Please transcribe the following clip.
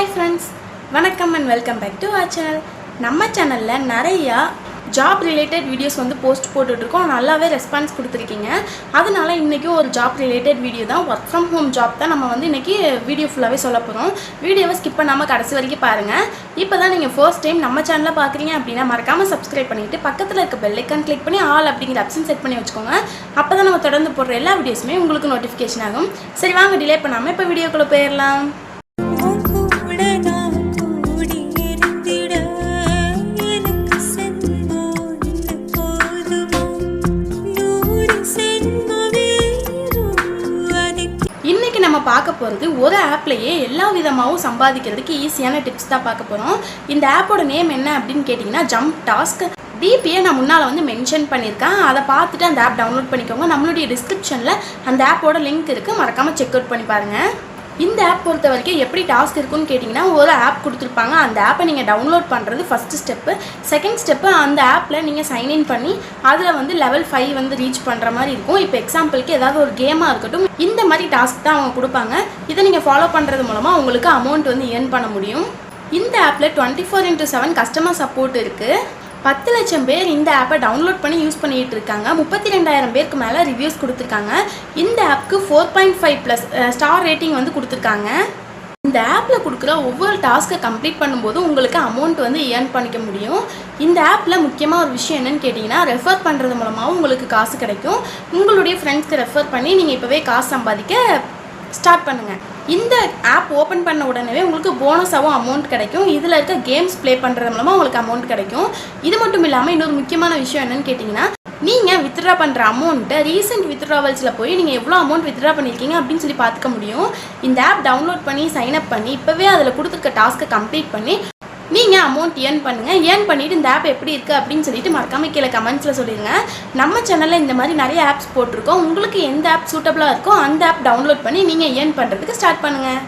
Hi friends வணக்கம் and welcome back to our channel நம்ம சேனலில் நிறையா ஜாப் ரிலேட்டட் வீடியோஸ் வந்து போஸ்ட் போட்டுட்ருக்கோம் நல்லாவே ரெஸ்பான்ஸ் கொடுத்துருக்கீங்க. அதனால இன்றைக்கும் ஒரு ஜாப் ரிலேட்டட் வீடியோ தான் ஒர்க் ஃப்ரம் ஹோம் ஜாப் தான் நம்ம வந்து இன்றைக்கி வீடியோ ஃபுல்லாகவே சொல்ல போகிறோம் வீடியோவை ஸ்கிப் பண்ணாமல் கடைசி வரைக்கும் பாருங்கள் இப்போ தான் நீங்கள் ஃபர்ஸ்ட் டைம் நம்ம சேனலில் பார்க்குறீங்க அப்படின்னா மறக்காமல் சப்ஸ்கிரைப் பண்ணிவிட்டு பக்கத்தில் இருக்க பெல்லைக்கான் கிளிக் பண்ணி ஆல் அப்படிங்கிற ஆப்ஷன் செட் பண்ணி வச்சுக்கோங்க. அப்போ தான் நம்ம தொடர்ந்து போடுற எல்லா வீடியோஸுமே உங்களுக்கு நோட்டிஃபிகேஷன் ஆகும். சரி வாங்க டிலே பண்ணாமல் இப்போ வீடியோக்குள்ளே போயிடலாம். நம்ம பார்க்க போகிறது ஒரு ஆப்லேயே எல்லா விதமாகவும் சம்பாதிக்கிறதுக்கு ஈஸியான டிப்ஸ் தான் பார்க்க போகிறோம் இந்த ஆப்போட நேம் என்ன அப்படின்னு கேட்டிங்கன்னா ஜம்ப் டாஸ்க் டிபியை நான் முன்னால் வந்து மென்ஷன் பண்ணியிருக்கேன். அதை பார்த்துட்டு அந்த ஆப் டவுன்லோட் பண்ணிக்கோங்க. நம்மளுடைய டிஸ்கிரிப்ஷனில் அந்த ஆப்போட லிங்க் இருக்குது மறக்காமல் செக் அவுட் பண்ணி பாருங்கள் இந்த ஆப் பொறுத்த வரைக்கும் எப்படி டாஸ்க் இருக்குன்னு கேட்டிங்கன்னா ஒரு ஆப் கொடுத்துருப்பாங்க. அந்த ஆப்பை நீங்கள் டவுன்லோட் பண்ணுறது ஃபஸ்ட்டு ஸ்டெப்பு செகண்ட் ஸ்டெப்பு அந்த ஆப்பில் நீங்கள் சைன்இன் பண்ணி அதில் வந்து லெவல் ஃபைவ் வந்து ரீச் பண்ணுற மாதிரி இருக்கும். இப்போ எக்ஸாம்பிளுக்கு ஏதாவது ஒரு கேமாக இருக்கட்டும் இந்த மாதிரி டாஸ்க் தான் அவங்க கொடுப்பாங்க. இதை நீங்கள் ஃபாலோ பண்ணுறது மூலமாக உங்களுக்கு அமௌண்ட் வந்து ஏர்ன் பண்ண முடியும். இந்த ஆப்பில் twenty four into seven customer support இருக்குது பத்து லட்சம் பேர் இந்த ஆப்பை டவுன்லோட் பண்ணி யூஸ் பண்ணிட்டு இருக்காங்க. முப்பத்தி ரெண்டாயிரம் பேருக்கு மேலே ரிவ்யூஸ் கொடுத்துருக்காங்க. இந்த ஆப்க்கு four point five plus star rating வந்து கொடுத்துருக்காங்க. இந்த ஆப்பில் கொடுக்குற ஒவ்வொரு டாஸ்க்கை கம்ப்ளீட் பண்ணும்போது உங்களுக்கு அமௌண்ட் வந்து ஏர்ன் பண்ணிக்க முடியும். இந்த ஆப்பில் முக்கியமாக ஒரு விஷயம் என்னன்னு கேட்டிங்கன்னா ரெஃபர் பண்ணுறது மூலமாகவும் உங்களுக்கு காசு கிடைக்கும். உங்களுடைய ஃப்ரெண்ட்ஸ்க்கு ரெஃபர் பண்ணி நீங்கள் இப்போவே காசு சம்பாதிக்க ஸ்டார்ட் பண்ணுங்கள் இந்த ஆப் ஓப்பன் பண்ண உடனே உங்களுக்கு போனஸாகவும் அமௌண்ட் கிடைக்கும். இதில் இருக்க கேம்ஸ் ப்ளே பண்ணுறது மூலமாக உங்களுக்கு அமௌண்ட் கிடைக்கும். இது மட்டும் இல்லாமல் இன்னொரு முக்கியமான விஷயம் என்னென்னு கேட்டிங்கன்னா நீங்கள் வித்ட்ரா பண்ணுற அமௌண்ட்டை ரீசெண்ட் வித்ட்ராவல்ஸில் போய் நீங்கள் எவ்வளோ அமௌண்ட் வித்ட்ரா பண்ணியிருக்கீங்க அப்படின்னு சொல்லி பார்த்துக்க முடியும். இந்த ஆப் டவுன்லோட் பண்ணி சைன் அப் பண்ணி இப்போவே அதில் கொடுத்துருக்க டாஸ்க்கை கம்ப்ளீட் பண்ணி நீங்கள் அமௌண்ட் ஏர்ன் பண்ணுங்கள் ஏர்ன் பண்ணிவிட்டு இந்த ஆப் எப்படி இருக்குது அப்படின்னு சொல்லிட்டு மறக்காமல் கீழே கமெண்ட்ஸில் சொல்லிடுங்க நம்ம சேனலில் இந்த மாதிரி நிறைய ஆப்ஸ் போட்டிருக்கோம். உங்களுக்கு எந்த ஆப் சூட்டபுளாக இருக்கோ அந்த ஆப் டவுன்லோட் பண்ணி நீங்கள் ஏர்ன் பண்ணுறதுக்கு ஸ்டார்ட் பண்ணுங்கள்